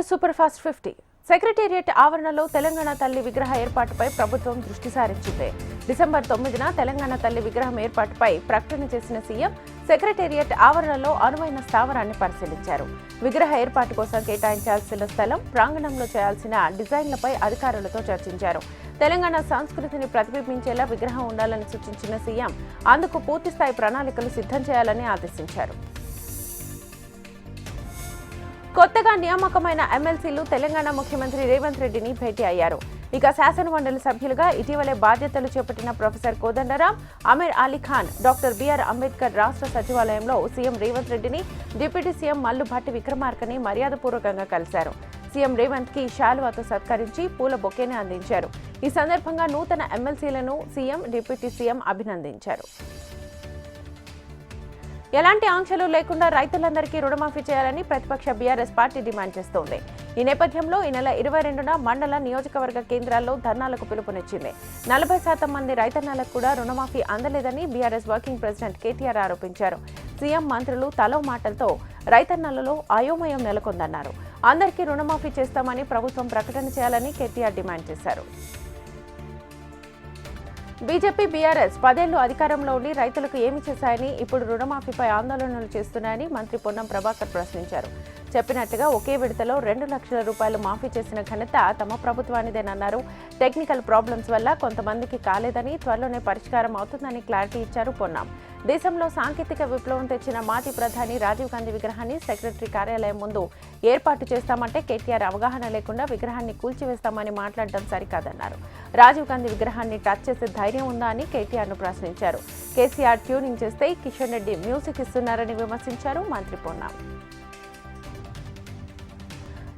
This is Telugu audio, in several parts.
To super fast fifty. Secretariat ఆవరణలో తెలంగాణ తల్లి విగ్రహ ఏర్పాటుపై ప్రభుత్వం దృష్టి సారించింది. డిసెంబర్ తొమ్మిదిన తెలంగాణ తల్లి విగ్రహం ఏర్పాటుపై ప్రకటన చేసిన సీఎం సెక్రటేరియట్ ఆవరణలో అనువైన స్థావరాన్ని పరిశీలించారు. విగ్రహ ఏర్పాటు కోసం కేటాయించాల్సిన స్థలం ప్రాంగణంలో చేయాల్సిన డిజైన్లపై అధికారులతో చర్చించారు. తెలంగాణ సంస్కృతిని ప్రతిబింబించేలా విగ్రహం ఉండాలని సూచించిన సీఎం అందుకు పూర్తిస్థాయి ప్రణాళికలు సిద్ధం చేయాలని ఆదేశించారు. కొత్తగా నియామకమైన ఎమ్మెల్సీలు తెలంగాణ ముఖ్యమంత్రి రేవంత్ రెడ్డిని భేటీ అయ్యారు. ఇక శాసనమండలి సభ్యులుగా ఇటీవలే బాధ్యతలు చేపట్టిన professor Kodandaram Amir Ali Khan doctor BR Ambedkar రాష్ట్ర సచివాలయంలో సీఎం రేవంత్ రెడ్డిని డిప్యూటీ సీఎం మల్లు భట్టి విక్రమార్కని మర్యాదపూర్వకంగా కలిశారు. సీఎం రేవంత్కి శాలువాతో సత్కరించి పూల బొకేని అందించారు. ఈ సందర్భంగా నూతన ఎమ్మెల్సీలను సీఎం డిప్యూటీ సీఎం అభినందించారు. ఎలాంటి ఆంక్షలు లేకుండా రైతులందరికీ రుణమాఫీ చేయాలని ప్రతిపక్ష బీఆర్ఎస్ పార్టీ డిమాండ్ చేస్తోంది. ఈ నేపథ్యంలో ఈ నెల ఇరవై రెండున మండల నియోజకవర్గ కేంద్రాల్లో ధర్నాలకు పిలుపునిచ్చింది. నలభై శాతం మంది రైతన్నలకు కూడా రుణమాఫీ అందలేదని బీఆర్ఎస్ వర్కింగ్ ప్రెసిడెంట్ కేటీఆర్ ఆరోపించారు. సీఎం మంత్రులు తలో మాటలతో రైతన్నలలో అయోమయం నెలకొందన్నారు. అందరికీ రుణమాఫీ చేస్తామని ప్రభుత్వం ప్రకటన చేయాలని కేటీఆర్ డిమాండ్ చేశారు. బీజేపీ బీఆర్ఎస్ పదేళ్ళు అధికారంలో ఉండి రైతులకు ఏమి చేశాయని ఇప్పుడు రుణమాఫీపై ఆందోళనలు చేస్తున్నాయని మంత్రి పొన్నం ప్రభాకర్ ప్రశ్నించారు. చెప్పినట్టుగా ఒకే విడతలో రెండు లక్షల రూపాయలు మాఫీ చేసిన ఘనత తమ ప్రభుత్వానిదేనన్నారు. టెక్నికల్ ప్రాబ్లమ్స్ వల్ల కొంతమందికి కాలేదని త్వరలోనే పరిష్కారం అవుతుందని క్లారిటీ ఇచ్చారు పొన్నాం. దేశంలో సాంకేతిక విప్లవం తెచ్చిన మాజీ ప్రధాని రాజీవ్ గాంధీ విగ్రహాన్ని సెక్రటరీ కార్యాలయం ముందు ఏర్పాటు చేస్తామంటే కేటీఆర్ అవగాహన లేకుండా విగ్రహాన్ని కూల్చివేస్తామని మాట్లాడడం సరికాదన్నారు. రాజీవ్ గాంధీ విగ్రహాన్ని టచ్ చేసే ధైర్యం ఉందా అని కేటీఆర్ను ప్రశ్నించారు. కేసీఆర్ ట్యూనింగ్ చేస్తే కిషన్ రెడ్డి మ్యూజిక్ ఇస్తున్నారని విమర్శించారు మంత్రి పొన్నాం.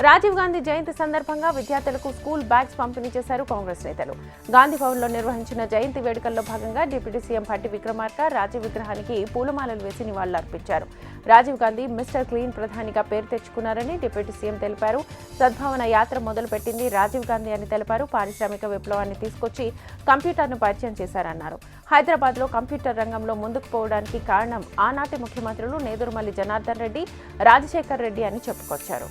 రాజీవ్ గాంధీ జయంతి సందర్భంగా విద్యార్థులకు స్కూల్ బ్యాగ్స్ పంపిణీ చేశారు కాంగ్రెస్ నేతలు. గాంధీ భవన్లో నిర్వహించిన జయంతి వేడుకల్లో భాగంగా డిప్యూటీ సీఎం భట్టి విక్రమార్క రాజీవ్ విగ్రహానికి పూలమాలలు వేసి నివాళులర్పించారు. రాజీవ్ గాంధీ మిస్టర్ క్లీన్ ప్రధానిగా పేరు తెచ్చుకున్నారని డిప్యూటీ సీఎం తెలిపారు. సద్భావన యాత్ర మొదలుపెట్టింది రాజీవ్ గాంధీ అని తెలిపారు. పారిశ్రామిక విప్లవాన్ని తీసుకొచ్చి కంప్యూటర్ను పరిచయం చేశారన్నారు. హైదరాబాద్లో కంప్యూటర్ రంగంలో ముందుకు పోవడానికి కారణం ఆనాటి ముఖ్యమంత్రులు నేదురుమల్లి జనార్దన్ రెడ్డి రాజశేఖర్ రెడ్డి అని చెప్పుకొచ్చారు.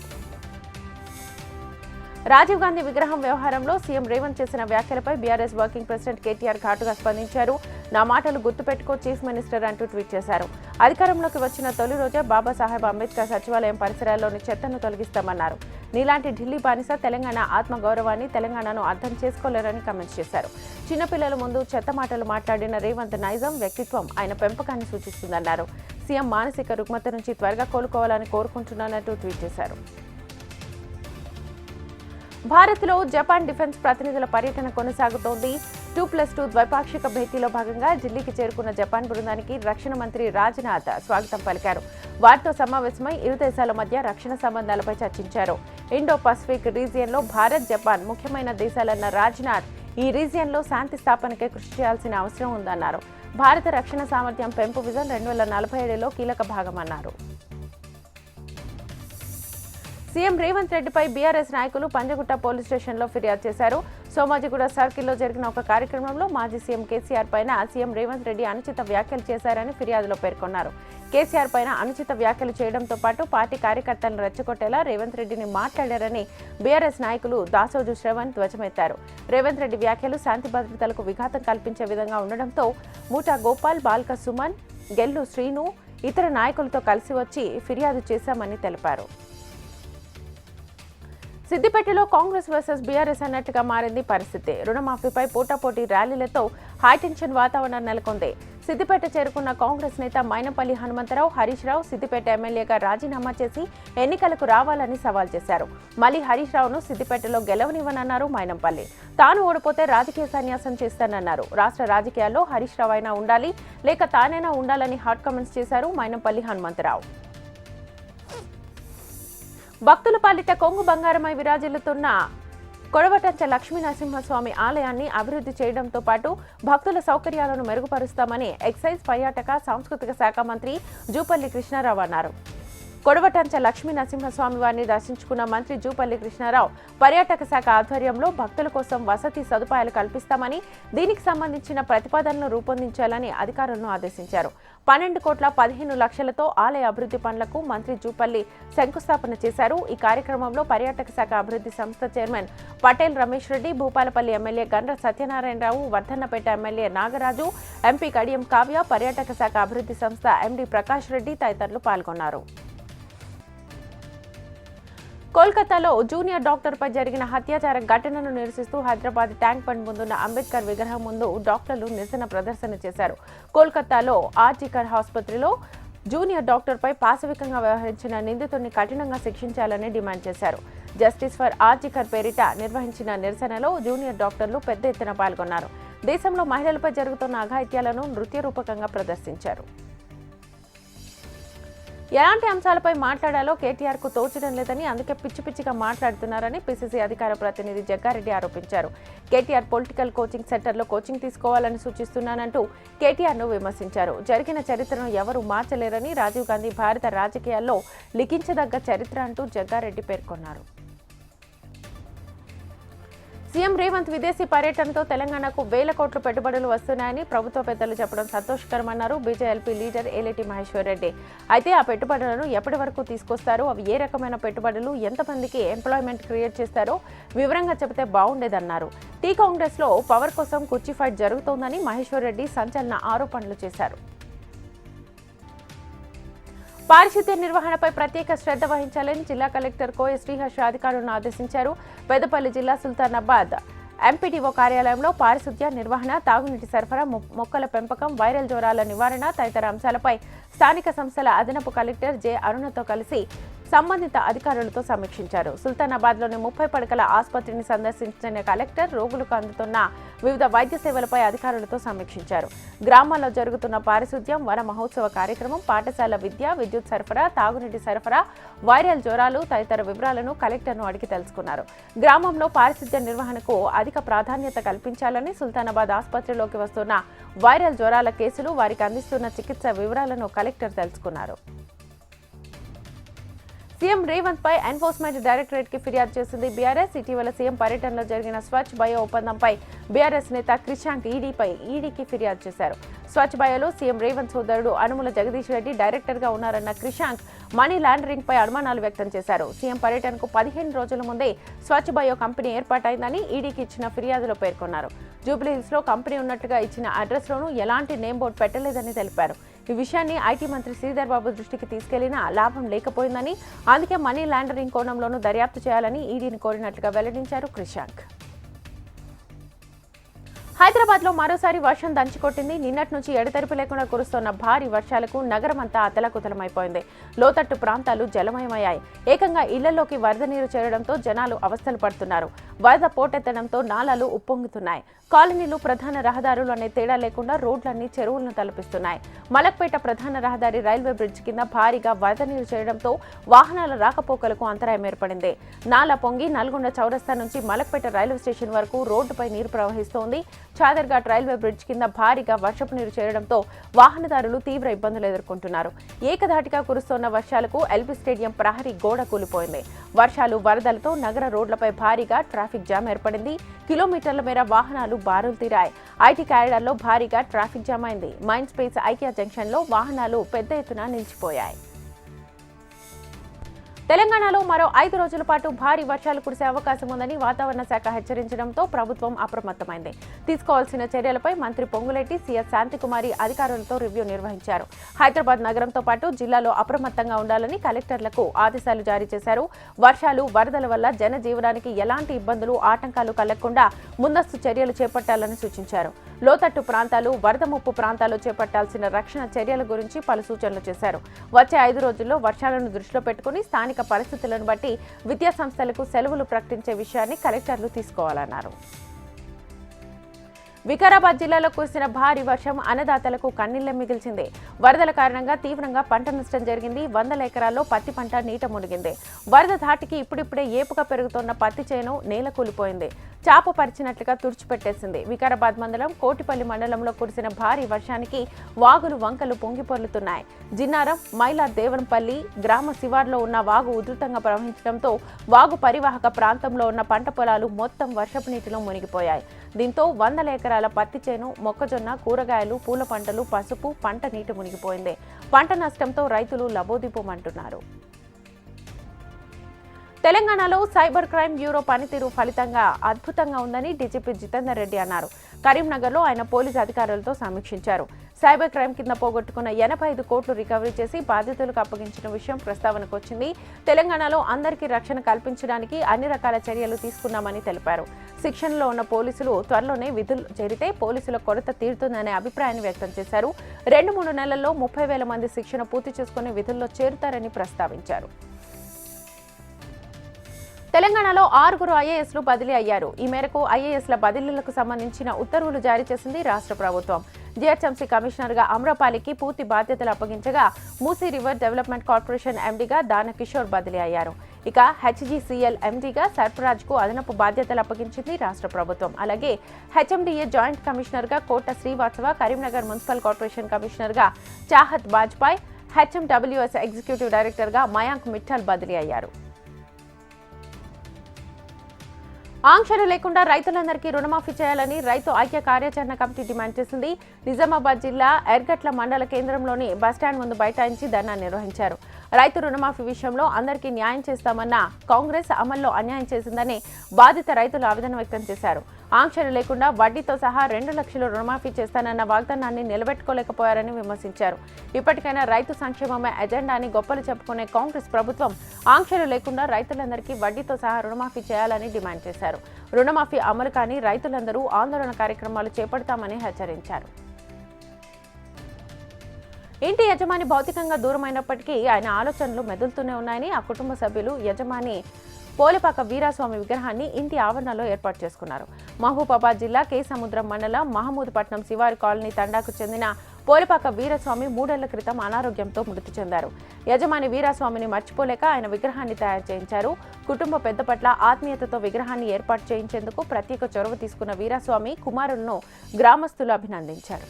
రాజీవ్ గాంధీ విగ్రహం వ్యవహారంలో సీఎం రేవంత్ చేసిన వ్యాఖ్యలపై బీఆర్ఎస్ వర్కింగ్ ప్రెసిడెంట్ కేటీఆర్ ఘాటుగా స్పందించారు. నా మాటలు గుర్తుపెట్టుకో చీఫ్ మినిస్టర్ అంటూ ట్వీట్ చేశారు. అధికారంలోకి వచ్చిన తొలి రోజే బాబాసాహెబ్ అంబేద్కర్ సచివాలయం పరిసరాల్లోని చెత్తను తొలగిస్తామన్నారు. నీలాంటి ఢిల్లీ బానిస తెలంగాణ ఆత్మగౌరవాన్ని తెలంగాణను అర్థం చేసుకోలేరని కామెంట్స్ చేశారు. చిన్నపిల్లల ముందు చెత్త మాటలు మాట్లాడిన రేవంత్ నైజం వ్యక్తిత్వం ఆయన పెంపకాన్ని సూచిస్తుందన్నారు. సీఎం మానసిక రుగ్మత నుంచి త్వరగా కోలుకోవాలని కోరుకుంటున్నానంటూ ట్వీట్ చేశారు. భారత్లో జపాన్ డిఫెన్స్ ప్రతినిధుల పర్యటన కొనసాగుతోంది. టూ ప్లస్ టూ ద్వైపాక్షిక భేటీలో భాగంగా ఢిల్లీకి చేరుకున్న జపాన్ బృందానికి రక్షణ మంత్రి రాజ్నాథ్ స్వాగతం పలికారు. వారితో సమావేశమై ఇరు దేశాల మధ్య రక్షణ సంబంధాలపై చర్చించారు. ఇండో పసిఫిక్ రీజియన్లో భారత్ జపాన్ ముఖ్యమైన దేశాలన్న రాజ్నాథ్ ఈ రీజియన్లో శాంతి స్థాపనకే కృషి చేయాల్సిన అవసరం ఉందన్నారు. భారత రక్షణ సామర్థ్యం పెంపు విజన్ రెండు వేల నలభై ఏడులో కీలక భాగమన్నారు. సీఎం రేవంత్ రెడ్డిపై బీఆర్ఎస్ నాయకులు పంజగుట్ట పోలీస్ స్టేషన్లో ఫిర్యాదు చేశారు. సోమాజిగూడ సర్కిల్లో జరిగిన ఒక కార్యక్రమంలో మాజీ సీఎం కేసీఆర్ పైన సీఎం రేవంత్ రెడ్డి అనుచిత వ్యాఖ్యలు చేశారని ఫిర్యాదులో పేర్కొన్నారు. కేసీఆర్ పైన అనుచిత వ్యాఖ్యలు చేయడంతో పాటు పార్టీ కార్యకర్తలను రెచ్చగొట్టేలా రేవంత్ రెడ్డిని మాట్లాడారని బీఆర్ఎస్ నాయకులు దాసోజు శ్రవణ్ ధ్వజమెత్తారు. రేవంత్ రెడ్డి వ్యాఖ్యలు శాంతి భద్రతలకు విఘాతం కల్పించే విధంగా ఉండడంతో మూటా గోపాల్ బాల్క సుమన్ గెల్లు శ్రీను ఇతర నాయకులతో కలిసి వచ్చి ఫిర్యాదు చేశామని తెలిపారు. సిద్దిపేటలో కాంగ్రెస్ వర్సెస్ బీఆర్ఎస్ అన్నట్టుగా మారింది పరిస్థితి. రుణమాఫీపై పోటాపోటీ ర్యాలీలతో హైటెన్షన్ వాతావరణం నెలకొంది. సిద్దిపేట చేరుకున్న కాంగ్రెస్ నేత మైనపల్లి హనుమంతరావు హరీష్ రావు సిద్దిపేట ఎమ్మెల్యేగా రాజీనామా చేసి ఎన్నికలకు రావాలని సవాల్ చేశారు. మళ్ళీ హరీష్ రావును సిద్దిపేటలో గెలవనివ్వనన్నారు మైనంపల్లి. తాను ఓడిపోతే రాజకీయ సన్యాసం చేస్తానన్నారు. రాష్ట్ర రాజకీయాల్లో హరీష్ రావు అయినా ఉండాలి లేక తానైనా ఉండాలని హాట్ కామెంట్స్ చేశారు మైనంపల్లి హనుమంతరావు. భక్తుల పాలిట కొంగు బంగారమై విరాజిల్లుతున్న కొడవటంచ లక్ష్మీ నరసింహస్వామి ఆలయాన్ని అభివృద్ధి చేయడంతో పాటు భక్తుల సౌకర్యాలను మెరుగుపరుస్తామని ఎక్సైజ్ పర్యాటక సాంస్కృతిక శాఖ మంత్రి జూపల్లి కృష్ణారావు అన్నారు. కొడవటంచ లక్ష్మీ నరసింహస్వామి వారిని దర్శించుకున్న మంత్రి జూపల్లి కృష్ణారావు పర్యాటక శాఖ ఆధ్వర్యంలో భక్తుల కోసం వసతి సదుపాయాలు కల్పిస్తామని దీనికి సంబంధించిన ప్రతిపాదనలు రూపొందించాలని అధికారులను ఆదేశించారు. పన్నెండు కోట్ల పదిహేను లక్షలతో ఆలయ అభివృద్ధి పనులకు మంత్రి జూపల్లి శంకుస్థాపన చేశారు. ఈ కార్యక్రమంలో పర్యాటక శాఖ అభివృద్ధి సంస్థ chairman Patel Ramesh Reddy Bhupalpally MLA Gandra Satyanarayana Rao Vardhannapet MLA Nagaraju MP Kadiyam Kavya పర్యాటక శాఖ అభివృద్ధి సంస్థ ఎండీ ప్రకాష్ రెడ్డి తదితరులు పాల్గొన్నారు. కోల్కతాలో జూనియర్ డాక్టర్పై జరిగిన హత్యాచార ఘటనను నిరసిస్తూ హైదరాబాద్ ట్యాంక్ బండ్ ముందున్న అంబేద్కర్ విగ్రహం ముందు డాక్టర్లు నిరసన ప్రదర్శన చేశారు. కోల్కతాలో ఆర్జికర్ ఆసుపత్రిలో జూనియర్ డాక్టర్పై పాశవికంగా వ్యవహరించిన నిందితుడిని కఠినంగా శిక్షించాలని డిమాండ్ చేశారు. జస్టిస్ ఫర్ ఆర్జికర్ పేరిట నిర్వహించిన నిరసనలో జూనియర్ డాక్టర్లు పెద్ద ఎత్తున పాల్గొన్నారు. దేశంలో మహిళలపై జరుగుతున్న అఘాయిత్యాలను నృత్య రూపకంగా ప్రదర్శించారు. ఎలాంటి అంశాలపై మాట్లాడాలో కేటీఆర్కు తోచడం లేదని అందుకే పిచ్చి పిచ్చిగా మాట్లాడుతున్నారని పిసిసి అధికార ప్రతినిధి జగ్గారెడ్డి ఆరోపించారు. కేటీఆర్ పొలిటికల్ కోచింగ్ సెంటర్లో కోచింగ్ తీసుకోవాలని సూచిస్తున్నానంటూ కేటీఆర్ను విమర్శించారు. జరిగిన చరిత్రను ఎవరూ మార్చలేరని రాజీవ్ గాంధీ భారత రాజకీయాల్లో లిఖించదగ్గ చరిత్ర అంటూ జగ్గారెడ్డి పేర్కొన్నారు. సీఎం రేవంత్ విదేశీ పర్యటనతో తెలంగాణకు వేల కోట్లు పెట్టుబడులు వస్తున్నాయని ప్రభుత్వ పెద్దలు చెప్పడం సంతోషకరమన్నారు బీజేఎల్పీ లీడర్ ఏలేటి మహేశ్వర్ రెడ్డి. అయితే ఆ పెట్టుబడులను ఎప్పటి వరకు తీసుకొస్తారు? అవి ఏ రకమైన పెట్టుబడులు? ఎంతమందికి ఎంప్లాయ్మెంట్ క్రియేట్ చేస్తారో వివరంగా చెబితే బాగుండేదన్నారు. టీ కాంగ్రెస్లో పవర్ కోసం కుర్చీ ఫైట్ జరుగుతోందని మహేశ్వర్ రెడ్డి సంచలన ఆరోపణలు చేశారు. పారిశుద్ధ్య నిర్వహణపై ప్రత్యేక శ్రద్ధ వహించాలని జిల్లా కలెక్టర్ కోయ శ్రీహర్ష అధికారులను ఆదేశించారు. పెద్దపల్లి జిల్లా సుల్తానాబాద్ ఎంపీడీఓ కార్యాలయంలో పారిశుద్ధ్య నిర్వహణ తాగునీటి సరఫరా మొ- మొక్కల పెంపకం వైరల్ జ్వరాల నివారణ తదితర అంశాలపై స్థానిక సంస్థల అదనపు కలెక్టర్ జె. అరుణతో కలిసి సంబంధిత అధికారులతో సమీక్షించారు. సుల్తానాబాద్లోని ముప్పై పడకల ఆసుపత్రిని సందర్శించిన కలెక్టర్ రోగులకు అందుతున్న వివిధ వైద్య సేవలపై అధికారులతో సమీక్షించారు. గ్రామాల్లో జరుగుతున్న పారిశుద్ధ్యం వన మహోత్సవ కార్యక్రమం పాఠశాల విద్య విద్యుత్ సరఫరా తాగునీటి సరఫరా వైరల్ జ్వరాలు తదితర వివరాలను కలెక్టర్ను అడిగి తెలుసుకున్నారు. గ్రామంలో పారిశుద్ధ్య నిర్వహణకు అధిక ప్రాధాన్యత కల్పించాలని సుల్తానాబాద్ ఆసుపత్రిలోకి వస్తున్న వైరల్ జ్వరాల కేసులు వారికి అందిస్తున్న చికిత్స వివరాలను కలెక్టర్ తెలుసుకున్నారు. సీఎం రేవంత్ పై ఎన్ఫోర్స్మెంట్ డైరెక్టరేట్కి ఫిర్యాదు చేసింది బీఆర్ఎస్. ఇటీవల సీఎం పర్యటనలో జరిగిన స్వచ్ఛ బయో ఒప్పందంపై బీఆర్ఎస్ నేత క్రిషాంక్ ఈడీపై ఈడీకి ఫిర్యాదు చేశారు. స్వచ్ఛ బయోలో సీఎం రేవంత్ సోదరుడు అనుముల జగదీష్ రెడ్డి డైరెక్టర్గా ఉన్నారన్న క్రిషాంక్ మనీ లాండరింగ్ పై అనుమానాలు వ్యక్తం చేశారు. సీఎం పర్యటనకు పదిహేను రోజుల ముందే స్వచ్ఛ బయో కంపెనీ ఏర్పాటైందని ఈడీకి ఇచ్చిన ఫిర్యాదులో పేర్కొన్నారు. జూబ్లీహిల్స్లో కంపెనీ ఉన్నట్టుగా ఇచ్చిన అడ్రస్ లోనూ ఎలాంటి నేమ్ బోర్డు పెట్టలేదని తెలిపారు. ఈ విషయాన్ని ఐటీ మంత్రి శ్రీధర్ బాబు దృష్టికి తీసుకెళ్ళినా లాభం లేకపోయిందని అందుకే మనీ లాండరింగ్ కోణంలోనూ దర్యాప్తు చేయాలని ఈడీని కోరినట్లుగా వెల్లడించారు క్రిషాంక్ హైదరాబాద్లో మరోసారి వర్షం దంచుకొట్టింది. నిన్నటి నుంచి ఎడతెరిపి లేకుండా కురుస్తున్న భారీ వర్షాలకు నగరం అంతా అతలకుతలమైపోయింది. లోతట్టు ప్రాంతాలు జలమయమయ్యాయి. ఏకంగా ఇళ్ళలోకి వరద నీరు చేరడంతో జనాలు అవస్థలు పడుతున్నారు. వరద పోటెత్తడంతో నాలాలు ఉప్పొంగుతున్నాయి. కాలనీలు ప్రధాన రహదారులు అనే తేడా లేకుండా రోడ్లన్నీ చెరువులను తలపిస్తున్నాయి. మలక్పేట ప్రధాన రహదారి రైల్వే బ్రిడ్జ్ కింద భారీగా వరద నీరు చేరడంతో వాహనాల రాకపోకలకు అంతరాయం ఏర్పడింది. నాల పొంగి నల్గొండ చౌరస్తా నుంచి మలక్పేట రైల్వే స్టేషన్ వరకు రోడ్డుపై నీరు ప్రవహిస్తోంది. చాదర్ఘాట్ రైల్వే బ్రిడ్జ్ కింద భారీగా వర్షపు నీరు చేరడంతో వాహనదారులు తీవ్ర ఇబ్బందులు ఎదుర్కొంటున్నారు. ఏకధాటిగా కురుస్తోన్న వర్షాలకు ఎల్బీ స్టేడియం ప్రహరీ గోడ కూలిపోయింది. వర్షాలు వరదలతో నగర రోడ్లపై భారీగా ట్రాఫిక్ జామ్ ఏర్పడింది. కిలోమీటర్ల మేర వాహనాలు బారులు తీరాయి. ఐటీ క్యారిడార్లో భారీగా ట్రాఫిక్ జామ్ అయింది. మైండ్ స్పేస్ ఐకియా జంక్షన్లో వాహనాలు పెద్ద ఎత్తున నిలిచిపోయాయి. తెలంగాణలో మరో ఐదు రోజుల పాటు భారీ వర్షాలు కురిసే అవకాశం ఉందని వాతావరణ శాఖ హెచ్చరించడంతో ప్రభుత్వం అప్రమత్తమైంది. తీసుకోవాల్సిన చర్యలపై మంత్రి పొంగులేటి సీఎస్ శాంతికుమారి అధికారులతో రివ్యూ నిర్వహించారు. హైదరాబాద్ నగరంతో పాటు జిల్లాలో అప్రమత్తంగా ఉండాలని కలెక్టర్లకు ఆదేశాలు జారీ చేశారు. వర్షాలు వరదల వల్ల జనజీవనానికి ఎలాంటి ఇబ్బందులు ఆటంకాలు కలగకుండా ముందస్తు చర్యలు చేపట్టాలని సూచించారు. లోతట్టు ప్రాంతాలు వరద ముప్పు ప్రాంతాల్లో చేపట్టాల్సిన రక్షణ చర్యల గురించి పలు సూచనలు చేశారు. వచ్చే ఐదు రోజుల్లో వర్షాలను దృష్టిలో పెట్టుకుని స్థానిక పరిస్థితులను బట్టి విద్యా సంస్థలకు సెలవులు ప్రకటించే విషయాన్ని కలెక్టర్లు తీసుకోవాలన్నారు. వికారాబాద్ జిల్లాలో కురిసిన భారీ వర్షం అన్నదాతలకు కన్నీళ్ళ మిగిల్చింది. వరదల కారణంగా తీవ్రంగా పంట నష్టం జరిగింది. వందల ఎకరాల్లో పత్తి పంట నీట మునిగింది. వరద ధాటికి ఇప్పుడిప్పుడే ఏపుగా పెరుగుతున్న పత్తి చేను నేల కూలిపోయింది. చాప పరిచినట్లుగా తుడిచిపెట్టేసింది. వికారాబాద్ మండలం కోటిపల్లి మండలంలో కురిసిన భారీ వర్షానికి వాగులు వంకలు పొంగిపొర్లుతున్నాయి జిన్నారం మైలా దేవనపల్లి గ్రామ శివార్లో ఉన్న వాగు ఉధృతంగా ప్రవహించడంతో వాగు పరివాహక ప్రాంతంలో ఉన్న పంట పొలాలు మొత్తం వర్షపు నీటిలో మునిగిపోయాయి. దీంతో వందల ఎకరాల పత్తి చేను మొక్కజొన్న కూరగాయలు పూల పంటలు పసుపు పంట నీటి మునిగిపోయింది. పంట నష్టంతో రైతులు లబోదిపోమంటున్నారు తెలంగాణలో సైబర్ క్రైమ్ బ్యూరో పనితీరు ఫలితంగా అద్భుతంగా ఉందని డీజీపీ జితేందర్ రెడ్డి అన్నారు. కరీంనగర్లో ఆయన పోలీసు అధికారులతో సమీక్షించారు. సైబర్ క్రైమ్ కింద పోగొట్టుకున్న ఎనభై ఐదు కోట్లు రికవరీ చేసి బాధితులకు అప్పగించిన విషయం ప్రస్తావనకు వచ్చింది. తెలంగాణలో అందరికీ రక్షణ కల్పించడానికి అన్ని రకాల చర్యలు తీసుకున్నామని తెలిపారు. శిక్షణలో ఉన్న పోలీసులు త్వరలోనే విధులు చేరితే పోలీసుల కొరత తీరుతుందనే అభిప్రాయాన్ని వ్యక్తం చేశారు. రెండు మూడు నెలల్లో ముప్పై వేల మంది శిక్షణ పూర్తి చేసుకుని విధుల్లో చేరుతారని ప్రస్తావించారు. తెలంగాణలో ఆరుగురు ఐఏఎస్లు బదిలీ అయ్యారు. ఈ మేరకు ఐఏఎస్ల బదిలీలకు సంబంధించిన ఉత్తర్వులు జారీ చేసింది రాష్ట్ర ప్రభుత్వం. జిహెచ్ఎంసీ కమిషనర్గా అమ్రపాలికి పూర్తి బాధ్యతలు అప్పగించగా మూసీ రివర్ డెవలప్మెంట్ కార్పొరేషన్ ఎండీగా దాన కిషోర్ బదిలీ అయ్యారు. ఇక హెచ్జీసీఎల్ ఎండీగా సర్ఫరాజ్కు అదనపు బాధ్యతలు అప్పగించింది రాష్ట్ర ప్రభుత్వం. అలాగే హెచ్ఎండిఏ జాయింట్ కమిషనర్గా కోట శ్రీవాత్సవ కరీంనగర్ మున్సిపల్ కార్పొరేషన్ కమిషనర్గా చాహత్ బాజ్పాయ్ హెచ్ఎండబ్ల్యూఎస్ ఎగ్జిక్యూటివ్ డైరెక్టర్గా మయాంక్ మిఠల్ బదిలీ అయ్యారు. ఆంక్షలు లేకుండా రైతులందరికీ రుణమాఫీ చేయాలని రైతు ఐక్య కార్యాచరణ కమిటీ డిమాండ్ చేసింది. నిజామాబాద్ జిల్లా ఎర్గట్ల మండల కేంద్రంలోని బస్టాండ్ ముందు బైఠాయించి ధర్నా నిర్వహించారు. రైతు రుణమాఫీ విషయంలో అందరికీ న్యాయం చేస్తామన్న కాంగ్రెస్ అమల్లో అన్యాయం చేసిందని బాధిత రైతులు ఆవేదన వ్యక్తం చేశారు. ఆంక్షలు లేకుండా వడ్డీతో సహా రెండు లక్షలు రుణమాఫీ చేస్తానన్న వాగ్దానాన్ని నిలబెట్టుకోలేకపోయారని విమర్శించారు. ఇప్పటికైనా రైతు సంక్షేమమే ఎజెండా అని గొప్పలు చెప్పుకునే కాంగ్రెస్ ప్రభుత్వం ఆంక్షలు లేకుండా రైతులందరికీ వడ్డీతో సహా రుణమాఫీ చేయాలని డిమాండ్ చేశారు. రుణమాఫీ అమలు కాని రైతులందరూ ఆందోళన కార్యక్రమాలు చేపడతామని హెచ్చరించారు. ఇంటి యజమాని భౌతికంగా దూరమైనప్పటికీ ఆయన ఆలోచనలు మెదులుతూనే ఉన్నాయని ఆ కుటుంబ సభ్యులు యజమాని పోలిపాక వీరాస్వామి విగ్రహాన్ని ఇంటి ఆవరణలో ఏర్పాటు చేసుకున్నారు. మహబూబాబాద్ జిల్లా కే సముద్రం మండలం మహమూద్పట్నం శివారి కాలనీ తండాకు చెందిన పోలిపాక వీరస్వామి మూడేళ్ళ క్రితం అనారోగ్యంతో మృతి చెందారు. యజమాని వీరస్వామిని మర్చిపోలేక ఆయన విగ్రహాన్ని తయారు చేయించారు. కుటుంబ పెద్ద పట్ల ఆత్మీయతతో విగ్రహాన్ని ఏర్పాటు చేయించేందుకు ప్రత్యేక చొరవ తీసుకున్న వీరస్వామి కుమారులను గ్రామస్తులు అభినందించారు.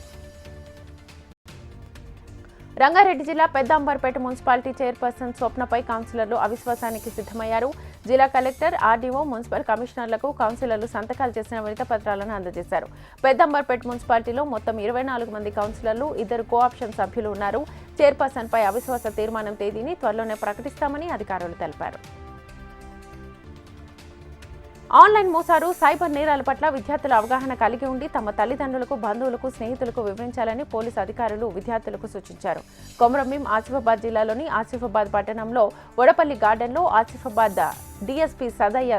రంగారెడ్డి జిల్లా పెద్దాంబర్పేట మున్సిపాలిటీ చైర్పర్సన్ స్వప్నపై కౌన్సిలర్లు అవిశ్వాసానికి సిద్ధమయ్యారు. జిల్లా కలెక్టర్ ఆర్డీఓ మున్సిపల్ కమిషనర్లకు కౌన్సిలర్లు సంతకాలు చేసిన వినత పత్రాలను అందజేశారు. పెద్దాంబర్పేట మున్సిపాలిటీలో మొత్తం ఇరవై నాలుగు మంది కౌన్సిలర్లు ఇద్దరు కోఆప్షన్ సభ్యులు ఉన్నారు. చైర్పర్సన్పై అవిశ్వాస తీర్మానం తేదీని త్వరలోనే ప్రకటిస్తామని అధికారులు తెలిపారు. ఆన్లైన్ మోసారు సైబర్ నేరాల పట్ల విద్యార్థుల అవగాహన కలిగి ఉండి తమ తల్లిదండ్రులకు బంధువులకు స్నేహితులకు వివరించాలని పోలీసు అధికారులు విద్యార్థులకు సూచించారు. కొమరంభీం ఆసిఫాబాద్ జిల్లాలోని ఆసిఫాబాద్ పట్టణంలో వడపల్లి గార్డెన్లో ఆసిఫాబాద్ డీఎస్పీ సదయ్య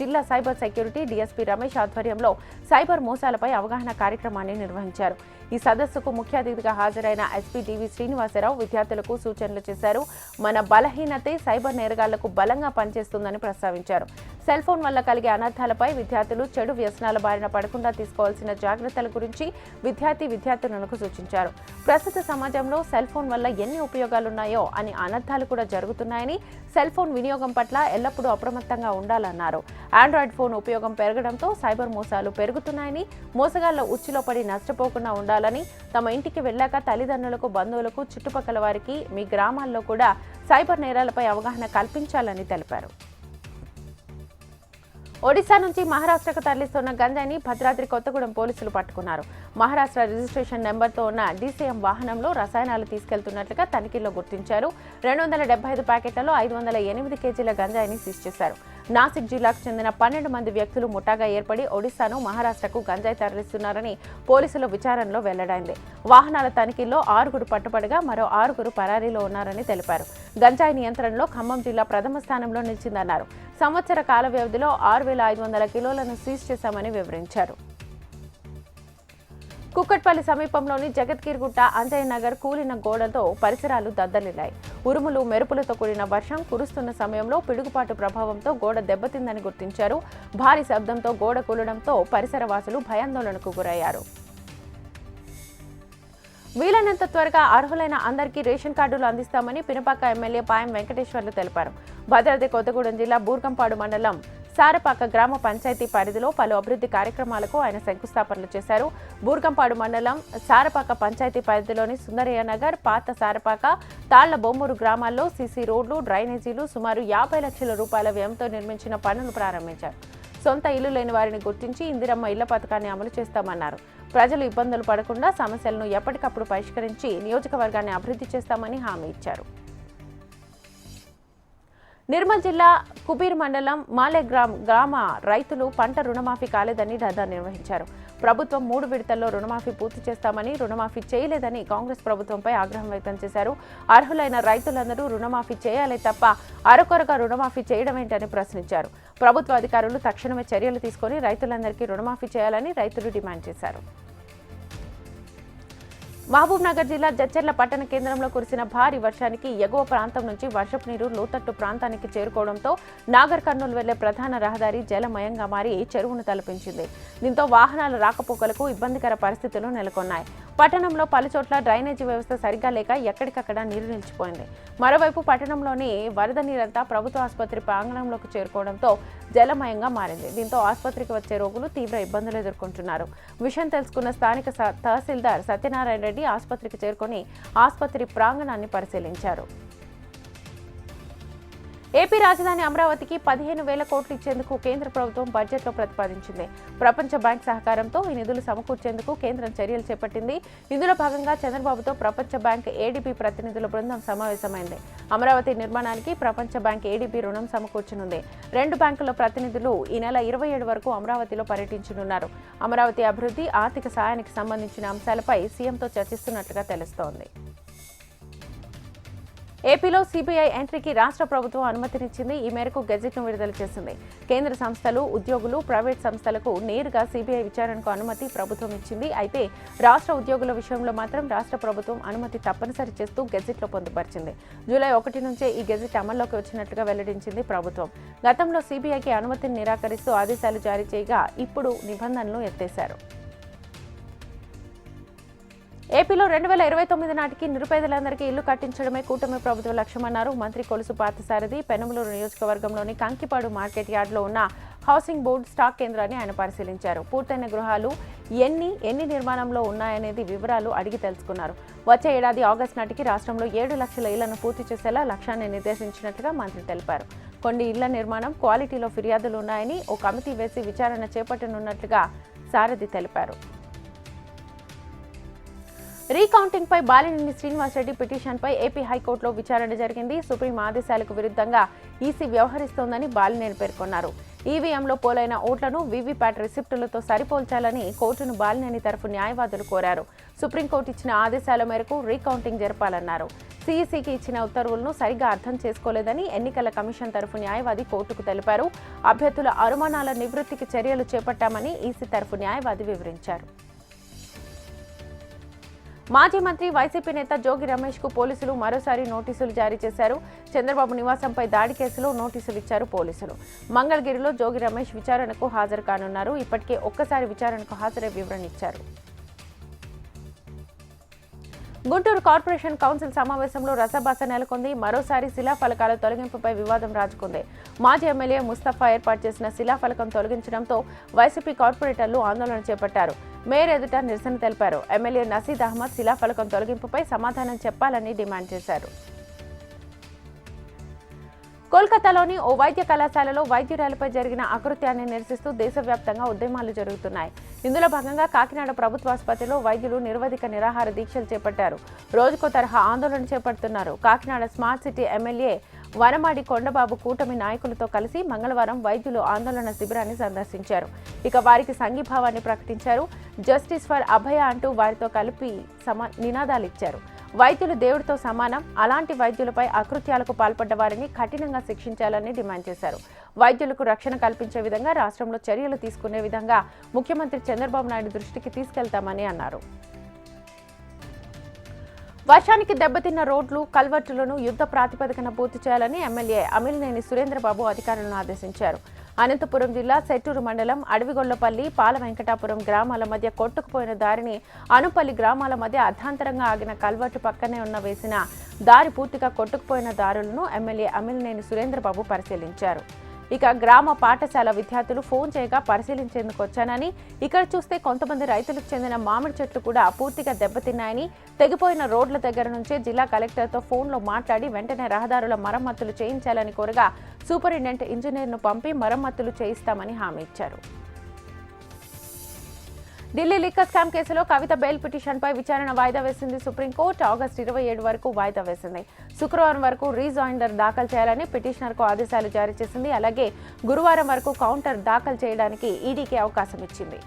జిల్లా సైబర్ సెక్యూరిటీ డీఎస్పీ రమేష్ ఆధ్వర్యంలో సైబర్ మోసాలపై అవగాహన కార్యక్రమాన్ని నిర్వహించారు. ఈ సదస్సుకు ముఖ్య అతిథిగా హాజరైన ఎస్పీ డివి శ్రీనివాసరావు విద్యార్థులకు సూచనలు చేశారు. మన బలహీనతే సైబర్ నేరగాళ్ళకు బలంగా పనిచేస్తుందని ప్రస్తావించారు. సెల్ ఫోన్ వల్ల కలిగే అనర్థాలపై విద్యార్థులు చెడు వ్యసనాల బారిన పడకుండా తీసుకోవాల్సిన జాగ్రత్తల గురించి విద్యార్థి విద్యార్థులకు సూచించారు. ప్రస్తుత సమాజంలో సెల్ ఫోన్ వల్ల ఎన్ని ఉపయోగాలున్నాయో అని అనర్థాలు కూడా జరుగుతున్నాయని సెల్ ఫోన్ వినియోగం పట్ల ఎల్లప్పుడూ అప్రమత్తంగా ఉండాలన్నారు. ఆండ్రాయిడ్ ఫోన్ ఉపయోగం పెరగడంతో సైబర్ మోసాలు పెరుగుతున్నాయని మోసగాళ్ళ ఉచ్చులో పడి నష్టపోకుండా ఉండాలని తమ ఇంటికి వెళ్ళాక తల్లిదండ్రులకు బంధువులకు చుట్టుపక్కల వారికి మీ గ్రామాల్లో కూడా సైబర్ నేరాలపై అవగాహన కల్పించాలని తెలిపారు. ఒడిశా నుంచి మహారాష్ట్రకు తరలిస్తున్న గంజాయిని భద్రాద్రి కొత్తగూడెం పోలీసులు పట్టుకున్నారు. మహారాష్ట్ర రిజిస్ట్రేషన్ నెంబర్తో ఉన్న డీసీఎం వాహనంలో రసాయనాలు తీసుకెళ్తున్నట్లుగా తనిఖీల్లో గుర్తించారు. రెండు వందల డెబ్బై ఐదు ప్యాకెట్లలో ఐదు వందల ఎనిమిది కేజీల గంజాయిని సీజ్ చేశారు. నాసిక్ జిల్లాకు చెందిన పన్నెండు మంది వ్యక్తులు ముఠాగా ఏర్పడి ఒడిశాను మహారాష్ట్రకు గంజాయి తరలిస్తున్నారని పోలీసుల విచారణలో వెల్లడైంది. వాహనాల తనిఖీల్లో ఆరుగురు పట్టుబడగా మరో ఆరుగురు పరారీలో ఉన్నారని తెలిపారు. గంజాయి నియంత్రణలో ఖమ్మం జిల్లా ప్రథమ స్థానంలో నిలిచిందన్నారు. సంవత్సర కాల వ్యవధిలో ఆరు వేల ఐదు వందల కిలోలను సీజ్ చేశామని వివరించారు. కుక్కట్పల్లి సమీపంలోని జగద్గిరిగుట్ట అంజయ్య నగర్ కూలిన గోడతో పరిసరాలు దద్దలిల్లాయి. ఉరుములు మెరుపులతో కూడిన వర్షం కురుస్తున్న సమయంలో పిడుగుపాటు ప్రభావంతో గోడ దెబ్బతిందని గుర్తించారు. భారీ శబ్దంతో గోడ కూలడంతో పరిసర వాసులు భయాందోళనకు గురయ్యారు. వీలైనంత త్వరగా అర్హులైన అందరికీ రేషన్ కార్డులు అందిస్తామని పినపాక ఎమ్మెల్యే పాయం వెంకటేశ్వర్లు తెలిపారు. భద్రాద్రి కొత్తగూడెం జిల్లా బూర్గంపాడు మండలం సారపాక గ్రామ పంచాయతీ పరిధిలో పలు అభివృద్ధి కార్యక్రమాలకు ఆయన శంకుస్థాపనలు చేశారు. బూర్గంపాడు మండలం సారపాక పంచాయతీ పరిధిలోని సుందరయ్య నగర్ పాత సారపాక తాళ్ళ బొమ్మూరు గ్రామాల్లో సీసీ రోడ్లు డ్రైనేజీలు సుమారు యాభై లక్షల రూపాయల వ్యయంతో నిర్మించిన పనులు ప్రారంభించారు. సొంత ఇల్లు లేని వారిని గుర్తించి ఇందిరమ్మ ఇళ్ళ పథకాన్ని అమలు చేస్తామన్నారు. ప్రజలు ఇబ్బందులు పడకుండా సమస్యలను ఎప్పటికప్పుడు పరిష్కరించి నియోజకవర్గాన్ని అభివృద్ధి చేస్తామని హామీ ఇచ్చారు. నిర్మల్ జిల్లా కుబీర్ మండలం మాలే గ్రామ గ్రామ రైతులు పంట రుణమాఫీ కాలేదని ధర్నా నిర్వహించారు. ప్రభుత్వం మూడు విడతల్లో రుణమాఫీ పూర్తి చేస్తామని రుణమాఫీ చేయలేదని కాంగ్రెస్ ప్రభుత్వంపై ఆగ్రహం వ్యక్తం చేశారు. అర్హులైన రైతులందరూ రుణమాఫీ చేయాలి తప్ప అరకొరగా రుణమాఫీ చేయడం ఏంటని ప్రశ్నించారు. ప్రభుత్వ అధికారులు తక్షణమే చర్యలు తీసుకొని రైతులందరికీ రుణమాఫీ చేయాలని రైతులు డిమాండ్ చేశారు. మహబూబ్ నగర్ జిల్లా జడ్చర్ల పట్టణ కేంద్రంలో కురిసిన భారీ వర్షానికి ఎగువ ప్రాంతం నుంచి వర్షపు నీరు లోతట్టు ప్రాంతానికి చేరుకోవడంతో నాగర్ కర్నూలు వెళ్ళే ప్రధాన రహదారి జలమయంగా మారి చెరువును తలపించింది. దీంతో వాహనాల రాకపోకలకు ఇబ్బందికర పరిస్థితులు నెలకొన్నాయి. పట్టణంలో పలుచోట్ల డ్రైనేజీ వ్యవస్థ సరిగ్గా లేక ఎక్కడికక్కడ నీరు నిలిచిపోయింది. మరోవైపు పట్టణంలోని వరద నీరంతా ప్రభుత్వ ఆసుపత్రి ప్రాంగణంలోకి చేరుకోవడంతో జలమయంగా మారింది. దీంతో ఆసుపత్రికి వచ్చే రోగులు తీవ్ర ఇబ్బందులు ఎదుర్కొంటున్నారు. విషయం తెలుసుకున్న స్థానిక స- తహసీల్దార్ సత్యనారాయణ రెడ్డి ఆసుపత్రికి చేరుకొని ఆసుపత్రి ప్రాంగణాన్ని పరిశీలించారు. ఏపీ రాజధాని అమరావతికి పదిహేను వేల కోట్లు ఇచ్చేందుకు కేంద్ర ప్రభుత్వం బడ్జెట్లో ప్రతిపాదించింది. ప్రపంచ బ్యాంక్ సహకారంతో ఈ నిధులు సమకూర్చేందుకు కేంద్రం చర్యలు చేపట్టింది. ఇందులో భాగంగా చంద్రబాబుతో ప్రపంచ బ్యాంక్ ఏడీపీ ప్రతినిధుల బృందం సమావేశమైంది. అమరావతి నిర్మాణానికి ప్రపంచ బ్యాంక్ ఏడీపీ రుణం సమకూర్చనుంది. రెండు బ్యాంకుల ప్రతినిధులు ఈ నెల ఇరవై ఏడు వరకు అమరావతిలో పర్యటించనున్నారు. అమరావతి అభివృద్ధి ఆర్థిక సాయానికి సంబంధించిన అంశాలపై సీఎంతో చర్చిస్తున్నట్లుగా తెలుస్తోంది. ఏపీలో సిబిఐ ఎంట్రీకి రాష్ట్ర ప్రభుత్వం అనుమతినిచ్చింది. ఈ మేరకు గెజెట్ను విడుదల చేసింది. కేంద్ర సంస్థలు ఉద్యోగులు ప్రైవేట్ సంస్థలకు నేరుగా సిబిఐ విచారణకు అనుమతి ప్రభుత్వం ఇచ్చింది. అయితే రాష్ట్ర ఉద్యోగుల విషయంలో మాత్రం రాష్ట్ర ప్రభుత్వం అనుమతి తప్పనిసరి చేస్తూ గెజెట్లో పొందుపరిచింది. జూలై ఒకటి నుంచే ఈ గెజెట్ అమల్లోకి వచ్చినట్లుగా వెల్లడించింది ప్రభుత్వం. గతంలో సిబిఐకి అనుమతిని నిరాకరిస్తూ ఆదేశాలు జారీ చేయగా ఇప్పుడు నిబంధనలు ఎత్తేశారు. ఏపీలో రెండు వేల ఇరవై తొమ్మిది నాటికి నిరుపేదలందరికీ ఇల్లు కట్టించడమే కూటమి ప్రభుత్వ లక్ష్యమన్నారు. మంత్రి కొలుసు పార్థసారథి పెనమలూరు నియోజకవర్గంలోని కంకిపాడు మార్కెట్ యార్డ్లో ఉన్న హౌసింగ్ బోర్డు స్టాక్ కేంద్రాన్ని ఆయన పరిశీలించారు. పూర్తయిన గృహాలు ఎన్ని ఎన్ని నిర్మాణంలో ఉన్నాయనేది వివరాలు అడిగి తెలుసుకున్నారు. వచ్చే ఏడాది ఆగస్టు నాటికి రాష్ట్రంలో ఏడు లక్షల ఇళ్ళను పూర్తి చేసేలా లక్ష్యాన్ని నిర్దేశించినట్లుగా మంత్రి తెలిపారు. కొన్ని ఇళ్ళ నిర్మాణం క్వాలిటీలో ఫిర్యాదులు ఉన్నాయని ఓ కమిటీ వేసి విచారణ చేపట్టనున్నట్లుగా సారథి తెలిపారు. రీకౌంటింగ్ పై బాలినేని శ్రీనివాసరెడ్డి పిటిషన్ పై ఏపీ హైకోర్టులో విచారణ జరిగింది. సుప్రీం ఆదేశాలకు విరుద్ధంగా ఈసీ వ్యవహరిస్తోందని బాలినేని పేర్కొన్నారు. ఈవీఎంలో పోలైన ఓట్లను వీవీప్యాట్ రిసిప్టులతో సరిపోల్చాలని కోర్టును బాలినేని తరఫు న్యాయవాదులు కోరారు. సుప్రీంకోర్టు ఇచ్చిన ఆదేశాల మేరకు రీకౌంటింగ్ జరపాలన్నారు. సీఈసీకి ఇచ్చిన ఉత్తర్వులను సరిగా అర్థం చేసుకోలేదని ఎన్నికల కమిషన్ తరఫు న్యాయవాది కోర్టుకు తెలిపారు. అభ్యర్థుల అనుమానాల నివృత్తికి చర్యలు చేపట్టామని ఈసీ తరఫు న్యాయవాది వివరించారు. మాజీ మంత్రి వైసీపీ నేత జోగి రమేష్కు పోలీసులు మరోసారి నోటీసులు జారీ చేశారు. చంద్రబాబు నివాసంపై దాడి కేసులో నోటీసులు ఇచ్చారు పోలీసులు. మంగళగిరిలో జోగి రమేష్ విచారణకు హాజరు కానున్నారు. ఇప్పటికే ఒక్కసారి విచారణకు హాజరై వివరణ ఇచ్చారు. గుంటూరు కార్పొరేషన్ కౌన్సిల్ సమావేశంలో రసభాస నెలకొంది. మరోసారి శిలాఫలకాల తొలగింపుపై వివాదం రాజుకుంది. మాజీ ఎమ్మెల్యే ముస్తఫా ఏర్పాటు చేసిన శిలాఫలకం తొలగించడంతో వైసీపీ కార్పొరేటర్లు ఆందోళన చేపట్టారు. మేయర్ ఎదుట నిరసన తెలిపారు. ఎమ్మెల్యే నసీద్ అహ్మద్ శిలాఫలకం తొలగింపుపై సమాధానం చెప్పాలని డిమాండ్ చేశారు. కోల్కతాలోని ఓ వైద్య కళాశాలలో వైద్యురాలపై జరిగిన అకృత్యాన్ని నిరసిస్తూ దేశవ్యాప్తంగా ఉద్యమాలు జరుగుతున్నాయి. ఇందులో భాగంగా కాకినాడ ప్రభుత్వ ఆసుపత్రిలో వైద్యులు నిరవధిక నిరాహార దీక్షలు చేపట్టారు. రోజుకో తరహా ఆందోళన చేపడుతున్నారు. Kakinada smart city MLA Vanamadi Kondababu కూటమి నాయకులతో కలిసి మంగళవారం వైద్యులు ఆందోళన శిబిరాన్ని సందర్శించారు. ఇక వారికి సంఘీభావాన్ని ప్రకటించారు. జస్టిస్ ఫర్ అభయ అంటూ వారితో కలిపి సమ నినాదాలు ఇచ్చారు. వైద్యులు దేవుడితో సమానం. అలాంటి వైద్యులపై అకృత్యాలకు పాల్పడ్డ వారిని కఠినంగా శిక్షించాలని డిమాండ్ చేశారు. వైద్యులకు రక్షణ కల్పించే విధంగా రాష్ట్రంలో చర్యలు తీసుకునే విధంగా ముఖ్యమంత్రి చంద్రబాబు నాయుడు దృష్టికి తీసుకెళ్తామని అన్నారు. వర్షానికి దెబ్బతిన్న రోడ్లు కల్వర్టులను యుద్ధ ప్రాతిపదికన పూర్తి చేయాలని ఎమ్మెల్యే అమిలినేని సురేంద్రబాబు అధికారులను ఆదేశించారు. అనంతపురం జిల్లా సెట్టూరు మండలం అడవిగొల్లపల్లి పాల వెంకటాపురం గ్రామాల మధ్య కొట్టుకుపోయిన దారిని అనుపల్లి గ్రామాల మధ్య అర్ధాంతరంగా ఆగిన కల్వర్టు పక్కనే ఉన్న వేసిన దారి పూర్తిగా కొట్టుకుపోయిన దారులను ఎమ్మెల్యే అమిలినేని సురేంద్రబాబు పరిశీలించారు. ఇక గ్రామ పాఠశాల విద్యార్థులు ఫోన్ చేయగా పరిశీలించేందుకు వచ్చానని ఇక్కడ చూస్తే కొంతమంది రైతులకు చెందిన మామిడి చెట్లు కూడా పూర్తిగా దెబ్బతిన్నాయని తెగిపోయిన రోడ్ల దగ్గర నుంచే జిల్లా కలెక్టర్తో ఫోన్లో మాట్లాడి వెంటనే రహదారుల మరమ్మతులు చేయించాలని కోరగా సూపరింటెండెంట్ ఇంజనీర్ను పంపి మరమ్మతులు చేయిస్తామని హామీ ఇచ్చారు. ఢిల్లీ లిక్కర్ స్కామ్ కేసులో కవిత బెయిల్ పిటిషన్పై విచారణ వాయిదా వేసింది సుప్రీంకోర్టు. ఆగస్టు ఇరవై ఏడు వరకు వాయిదా వేసింది. శుక్రవారం వరకు రీజాయిండర్ దాఖలు చేయాలని పిటిషనర్కు ఆదేశాలు జారీ చేసింది. అలాగే గురువారం వరకు కౌంటర్ దాఖలు చేయడానికి ఈడీకి అవకాశం ఇచ్చింది.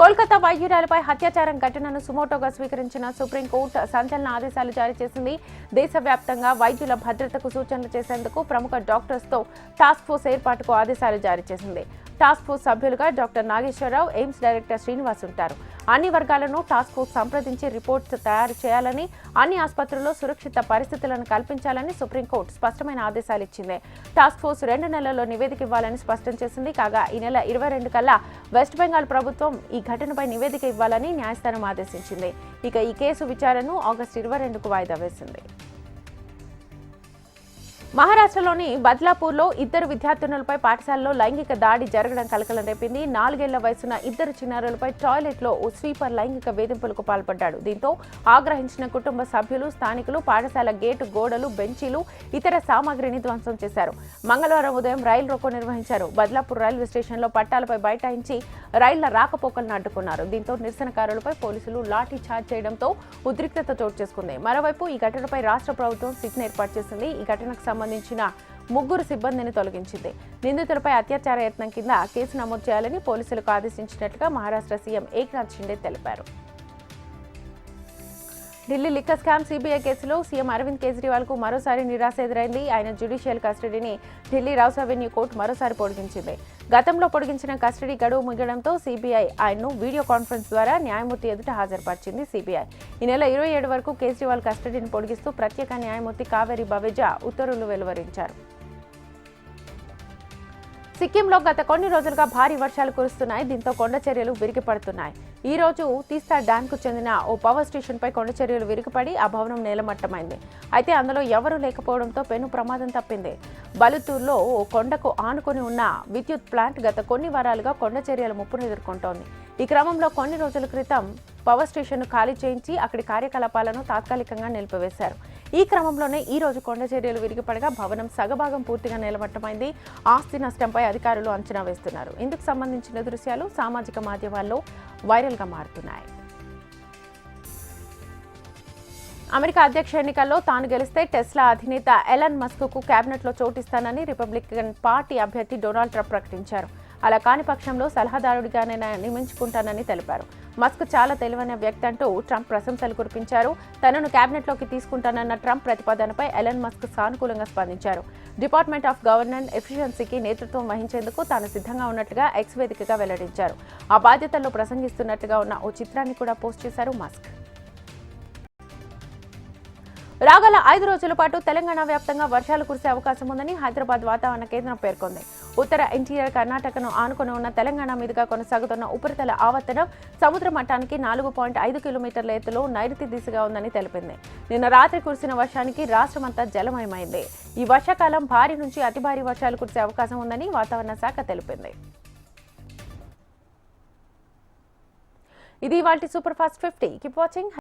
కోల్కతా వైద్యురాలపై హత్యాచారం ఘటనను సుమోటోగా స్వీకరించిన సుప్రీంకోర్టు సంచలన ఆదేశాలు జారీ చేసింది. దేశవ్యాప్తంగా వైద్యుల భద్రతకు సూచనలు చేసేందుకు ప్రముఖ డాక్టర్స్తో టాస్క్ ఫోర్స్ ఏర్పాటుకు ఆదేశాలు జారీ చేసింది. టాస్క్ ఫోర్స్ సభ్యులుగా doctor Nageswara Rao AIIMS director Srinivas ఉంటారు. అన్ని వర్గాలను టాస్క్ ఫోర్స్ సంప్రదించి రిపోర్ట్స్ తయారు చేయాలని అన్ని ఆసుపత్రుల్లో సురక్షిత పరిస్థితులను కల్పించాలని సుప్రీంకోర్టు స్పష్టమైన ఆదేశాలు ఇచ్చింది. టాస్క్ ఫోర్స్ రెండు నెలల్లో నివేదిక ఇవ్వాలని స్పష్టం చేసింది. కాగా ఈ నెల ఇరవై రెండు కల్లా వెస్ట్ బెంగాల్ ప్రభుత్వం ఈ ఘటనపై నివేదిక ఇవ్వాలని న్యాయస్థానం ఆదేశించింది. ఇక ఈ కేసు విచారణను ఆగస్టు ఇరవై రెండుకు వాయిదా వేసింది. మహారాష్ట్రలోని బద్లాపూర్లో ఇద్దరు విద్యార్థినులపై పాఠశాలలో లైంగిక దాడి జరగడం కలకలం రేపింది. నాలుగేళ్ళ వయసున్న ఇద్దరు చిన్నారులపై టాయిలెట్లో ఓ స్వీపర్ లైంగిక వేధింపులకు పాల్పడ్డాడు. దీంతో ఆగ్రహించిన కుటుంబ సభ్యులు స్థానికులు పాఠశాల గేటు గోడలు బెంచీలు ఇతర సామాగ్రిని ధ్వంసం చేశారు. మంగళవారం ఉదయం రైలు రోకో నిర్వహించారు. బద్లాపూర్ రైల్వే స్టేషన్లో పట్టాలపై బైఠాయించి రైళ్ళ రాకపోకలను అడ్డుకున్నారు. దీంతో నిరసనకారులపై పోలీసులు లాఠీ చార్జ్ చేయడంతో ఉద్రిక్తత చోటు చేసుకుంది. మరోవైపు ఈ ఘటనపై రాష్ట్ర ప్రభుత్వం సిట్ను ఏర్పాటు చేసింది. ఈ ఘటనకు సంబంధించిన ముగ్గురు సిబ్బందిని తొలగించింది. నిందితులపై అత్యాచార యత్నం కింద కేసు నమోదు చేయాలని పోలీసులకు ఆదేశించినట్లుగా మహారాష్ట్ర సీఎం ఏక్నాథ్ షిండే తెలిపారు. ఢిల్లీ లిక్క స్కామ్ సిబిఐ కేసులో సీఎం అరవింద్ కేజ్రీవాల్కు మరోసారి నిరాశ ఎదురైంది. ఆయన జ్యుడిషియల్ కస్టడీని ఢిల్లీ రౌస్ అవెన్యూ కోర్టు మరోసారి పొడిగించింది. గతంలో పొడిగించిన కస్టడీ గడువు ముగియడంతో సిబిఐ ఆయన్ను వీడియో కాన్ఫరెన్స్ ద్వారా న్యాయమూర్తి ఎదుట హాజరుపరిచింది సిబిఐ. ఈ నెల ఇరవై ఏడు వరకు కేజ్రీవాల్ కస్టడీని పొడిగిస్తూ ప్రత్యేక న్యాయమూర్తి కావేరి బవేజా ఉత్తర్వులు వెలువరించారు. సిక్కింలో గత కొన్ని రోజులుగా భారీ వర్షాలు కురుస్తున్నాయి. దీంతో కొండ చర్యలు విరిగిపడుతున్నాయి. ఈ రోజు తీస్తా కు చెందిన ఓ పవర్ స్టేషన్పై కొండ చర్యలు విరిగిపడి ఆ భవనం నేలమట్టమైంది. అయితే అందులో ఎవరూ లేకపోవడంతో పెను ప్రమాదం తప్పింది. బలుతూరులో ఓ కొండకు ఆనుకొని ఉన్న విద్యుత్ ప్లాంట్ గత కొన్ని వారాలుగా కొండ చర్యల ముప్పును ఎదుర్కొంటోంది. ఈ క్రమంలో కొన్ని రోజుల క్రితం పవర్ స్టేషన్ను ఖాళీ చేయించి అక్కడి కార్యకలాపాలను తాత్కాలికంగా నిలిపివేశారు. ఈ క్రమంలోనే ఈ రోజు కొండ చర్యలు విరిగిపడగా భవనం సగభాగం పూర్తిగా నిలమట్టమైంది ఆస్తి నష్టంపై అధికారులు అంచనా వేస్తున్నారు. ఇందుకు సంబంధించిన దృశ్యాలు సామాజిక మాధ్యమాల్లో వైరల్గా మారుతున్నాయి. అమెరికా అధ్యక్ష ఎన్నికల్లో తాను గెలిస్తే టెస్లా అధినేత ఎలన్ మస్క్కు కేబినెట్లో చోటిస్తానని రిపబ్లికన్ పార్టీ అభ్యర్థి డొనాల్డ్ ట్రంప్ ప్రకటించారు. అలా కాని పక్షంలో సలహాదారుడిగానే నియమించుకుంటానని తెలిపారు. మస్క్ చాలా తెలివైన వ్యక్తి అంటూ ట్రంప్ ప్రశంసలు కురిపించారు. తనను కేబినెట్లోకి తీసుకుంటానన్న ట్రంప్ ప్రతిపాదనపై ఎలన్ మస్క్ సానుకూలంగా స్పందించారు. డిపార్ట్మెంట్ ఆఫ్ గవర్నెన్స్ ఎఫిషియన్సీకి నేతృత్వం వహించేందుకు తాను సిద్ధంగా ఉన్నట్లుగా ఎక్స్ వేదికగా వెల్లడించారు. ఆ బాధ్యతల్లో ప్రసంగిస్తున్నట్టుగా ఉన్న ఓ చిత్రాన్ని కూడా పోస్ట్ చేశారు మస్క్. రాగల ఐదు రోజుల పాటు తెలంగాణ వ్యాప్తంగా వర్షాలు కురిసే అవకాశం ఉందని హైదరాబాద్ వాతావరణ కేంద్రం పేర్కొంది. ఉత్తర ఎన్టీఆర్ కర్ణాటకను ఆనుకుని ఉన్న తెలంగాణ మీదుగా కొనసాగుతున్న ఉపరితల ఆవర్తనం సముద్ర మట్టానికి నాలుగు పాయింట్ ఐదు కిలోమీటర్ల ఎత్తులో నైరుతి దిశగా ఉందని తెలిపింది. నిన్న రాత్రి కురిసిన వర్షానికి రాష్ట్రమంతా జలమయమైంది. ఈ వర్షాకాలం భారీ నుంచి అతి భారీ వర్షాలు కురిసే అవకాశం ఉందని వాతావరణ శాఖ తెలిపింది. ఇది వాటి super fast fifty. Keep watching